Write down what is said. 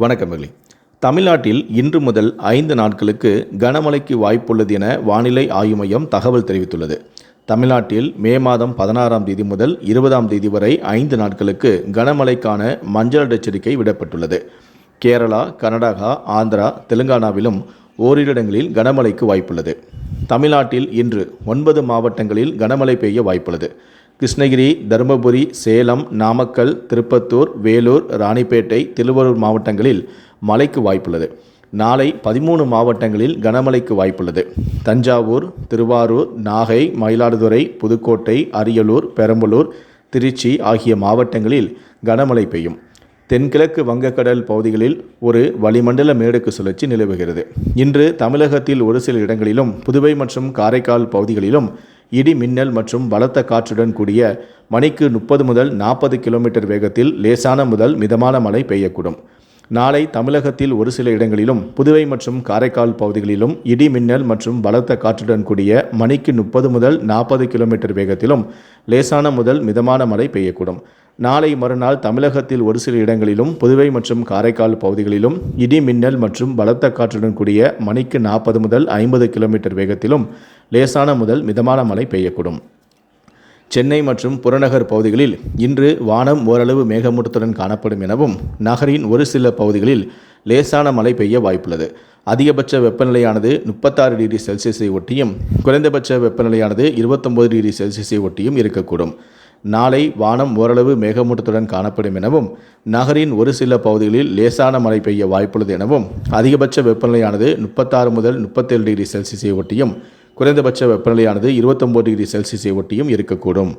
வணக்கமகளி தமிழ்நாட்டில் இன்று முதல் ஐந்து நாட்களுக்கு கனமழைக்கு வாய்ப்புள்ளது என வானிலை ஆய்வு மையம் தகவல் தெரிவித்துள்ளது. தமிழ்நாட்டில் மே மாதம் பதினாறாம் தேதி முதல் இருபதாம் தேதி வரை ஐந்து நாட்களுக்கு கனமழைக்கான மஞ்சள் எச்சரிக்கை விடப்பட்டுள்ளது. கேரளா கர்நாடகா ஆந்திரா தெலுங்கானாவிலும் ஓரிரு இடங்களில் கனமழைக்கு வாய்ப்புள்ளது. தமிழ்நாட்டில் இன்று ஒன்பது மாவட்டங்களில் கனமழை பெய்ய வாய்ப்புள்ளது. கிருஷ்ணகிரி தருமபுரி சேலம் நாமக்கல் திருப்பத்தூர் வேலூர் ராணிப்பேட்டை திருவாரூர் மாவட்டங்களில் மழைக்கு வாய்ப்புள்ளது. நாளை பதிமூணு மாவட்டங்களில் கனமழைக்கு வாய்ப்புள்ளது. தஞ்சாவூர் திருவாரூர் நாகை மயிலாடுதுறை புதுக்கோட்டை அரியலூர் பெரம்பலூர் திருச்சி ஆகிய மாவட்டங்களில் கனமழை பெய்யும். தென்கிழக்கு வங்கக்கடல் பகுதிகளில் ஒரு வளிமண்டல மேடுக்கு சுழற்சி நிலவுகிறது. இன்று தமிழகத்தில் ஒரு சில இடங்களிலும் புதுவை மற்றும் காரைக்கால் பகுதிகளிலும் இடி மின்னல் மற்றும் பலத்த காற்றுடன் கூடிய மணிக்கு முப்பது முதல் நாற்பது கிலோமீட்டர் வேகத்தில் லேசான முதல் மிதமான மழை பெய்யக்கூடும். நாளை தமிழகத்தில் ஒரு சில இடங்களிலும் புதுவை மற்றும் காரைக்கால் பகுதிகளிலும் இடி மின்னல் மற்றும் பலத்த காற்றுடன் கூடிய மணிக்கு முப்பது முதல் நாற்பது கிலோமீட்டர் வேகத்திலும் லேசான முதல் மிதமான மழை பெய்யக்கூடும். நாளை மறுநாள் தமிழகத்தில் ஒரு சில இடங்களிலும் புதுவை மற்றும் காரைக்கால் பகுதிகளிலும் இடி மின்னல் மற்றும் பலத்த காற்றுடன் கூடிய மணிக்கு நாற்பது முதல் ஐம்பது கிலோமீட்டர் வேகத்திலும் லேசான முதல் மிதமான மழை பெய்யக்கூடும். சென்னை மற்றும் புறநகர் பகுதிகளில் இன்று வானம் ஓரளவு மேகமூட்டத்துடன் காணப்படும் எனவும் நகரின் ஒரு சில பகுதிகளில் லேசான மழை பெய்ய வாய்ப்புள்ளது. அதிகபட்ச வெப்பநிலையானது முப்பத்தாறு டிகிரி செல்சியஸை ஒட்டியும் குறைந்தபட்ச வெப்பநிலையானது இருபத்தொம்பது டிகிரி செல்சியஸை ஒட்டியும் இருக்கக்கூடும். நாளை வானம் ஓரளவு மேகமூட்டத்துடன் காணப்படும் எனவும் நகரின் ஒரு சில பகுதிகளில் லேசான மழை பெய்ய வாய்ப்புள்ளது எனவும் அதிகபட்ச வெப்பநிலையானது முப்பத்தாறு முதல் முப்பத்தேழு டிகிரி செல்சியஸை ஒட்டியும் குறைந்தபட்ச வெப்பநிலையானது இருபத்தொம்போது டிகிரி செல்சியஸை ஒட்டியும் இருக்கக்கூடும்.